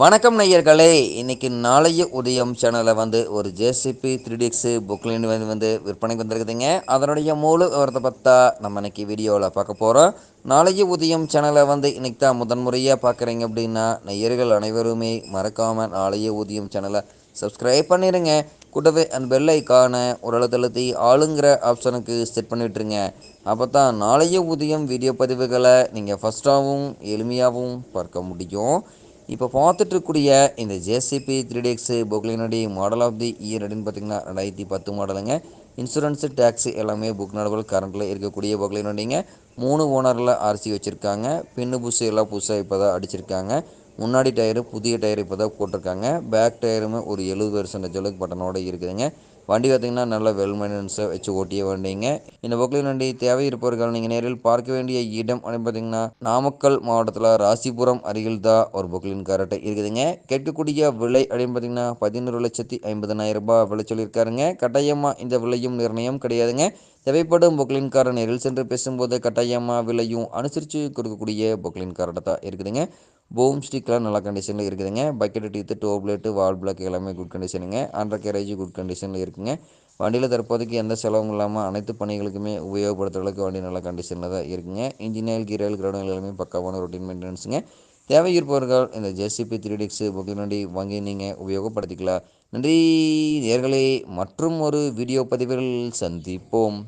வணக்கம் நேயர்களே. இன்னைக்கு நாளைய உதயம் சேனலில் வந்து ஒரு ஜேசிபி த்ரீ டிஎக்ஸு புக்லின் வந்து வந்து விற்பனைக்கு வந்திருக்குதுங்க. அதனுடைய மூல விவரத்தை பார்த்தா நம்ம இன்னைக்கு வீடியோவில் பார்க்க போகிறோம் நாளைய உதயம் சேனலை வந்து இன்றைக்கி தான் முதன்முறையாக பார்க்குறீங்க அப்படின்னா நேயர்கள் அனைவருமே மறக்காமல் நாளைய உதயம் சேனலை சப்ஸ்கிரைப் பண்ணிடுங்க கூட்டவே அந்த பெல் ஐக்கான ஒரு தழுத்தி ஆளுங்கிற ஆப்ஷனுக்கு செட் பண்ணி விட்டுருங்க. அப்போ தான் நாளைய உதயம் வீடியோ பதிவுகளை நீங்கள் ஃபஸ்ட்டாகவும் எளிமையாகவும் பார்க்க முடியும். இப்போ பார்த்துட்ருக்கக்கூடிய இந்த ஜேசிபி த்ரீ டிஎக்ஸு பொக்லினுடைய மாடல் ஆஃப் தி இயர் அப்படின்னு பார்த்தீங்கன்னா ரெண்டாயிரத்தி பத்து மாடலுங்க இன்சூரன்ஸு டேக்ஸு எல்லாமே புக் நடவல் கரண்ட்டில் இருக்கக்கூடிய பொக்லினுடையங்க மூணு ஓனரில் ஆர்சி வச்சுருக்காங்க. பின்னு புதுசு எல்லாம் புதுசாக இப்போ தான் அடிச்சிருக்காங்க. முன்னாடி டயரு புதிய டயர் இப்போ தான் போட்டிருக்காங்க. பேக் டயருமே ஒரு எழுபது பெர்சன்டேஜ் அளவுக்கு பட்டனோட இருக்குதுங்க. வண்டி பார்த்திங்கன்னா நல்ல வெல் மெயின்டெனன்ஸை வச்சு ஓட்டிய வண்டிங்க. இந்த பொக்லின் வண்டி தேவை இருப்பவர்கள் நீங்கள் நேரில் பார்க்க வேண்டிய இடம் அப்படின்னு பார்த்தீங்கன்னா நாமக்கல் மாவட்டத்தில் ராசிபுரம் அருகில் தான் ஒரு பொக்லின் காரட்டை இருக்குதுங்க. கேட்கக்கூடிய விலை அப்படின்னு பார்த்தீங்கன்னா பதினோரு லட்சத்தி ஐம்பதனாயிரம் ரூபாய் விலை சொல்லியிருக்காருங்க. கட்டாயமாக இந்த விலையும் நிர்ணயம் கிடையாதுங்க. தேவைப்படும் பொக்லின் காரை நேரில் சென்று பேசும்போது கட்டாயமாக விலையும் அனுசரித்து கொடுக்கக்கூடிய பொக்லின் காரட்டை தான் இருக்குதுங்க. போம் ஸ்டிக்லாம் நல்ல கண்டிஷனில் இருக்குதுங்க. பக்கெட் டீத்து டோப்லெட்டு வால் பிளாக் எல்லாமே குட் கண்டிஷனுங்க அண்டர் கேரேஜ் குட் கண்டிஷனில் இருக்குங்க. வண்டியில் தற்போதைக்கு எந்த செலவும் இல்லாமல் அனைத்து பணிகளுக்குமே உபயோகப்படுத்துற அளவுக்கு வண்டி நல்ல கண்டிஷனில் தான் இருக்குங்க. இன்ஜினியல் கீரல் கிரௌண்ட் எல்லாமே பக்காவான ரொட்டீன் மெயின்டெனன்ஸுங்க தேவை இருப்பவர்கள் இந்த ஜேசிபி த்ரீ டிக்ஸு புக்கிங் வண்டி வாங்கி நீங்கள் உபயோகப்படுத்திக்கலாம். நன்றி நேர்களே. மற்றும் ஒரு வீடியோ பதிவில் சந்திப்போம்.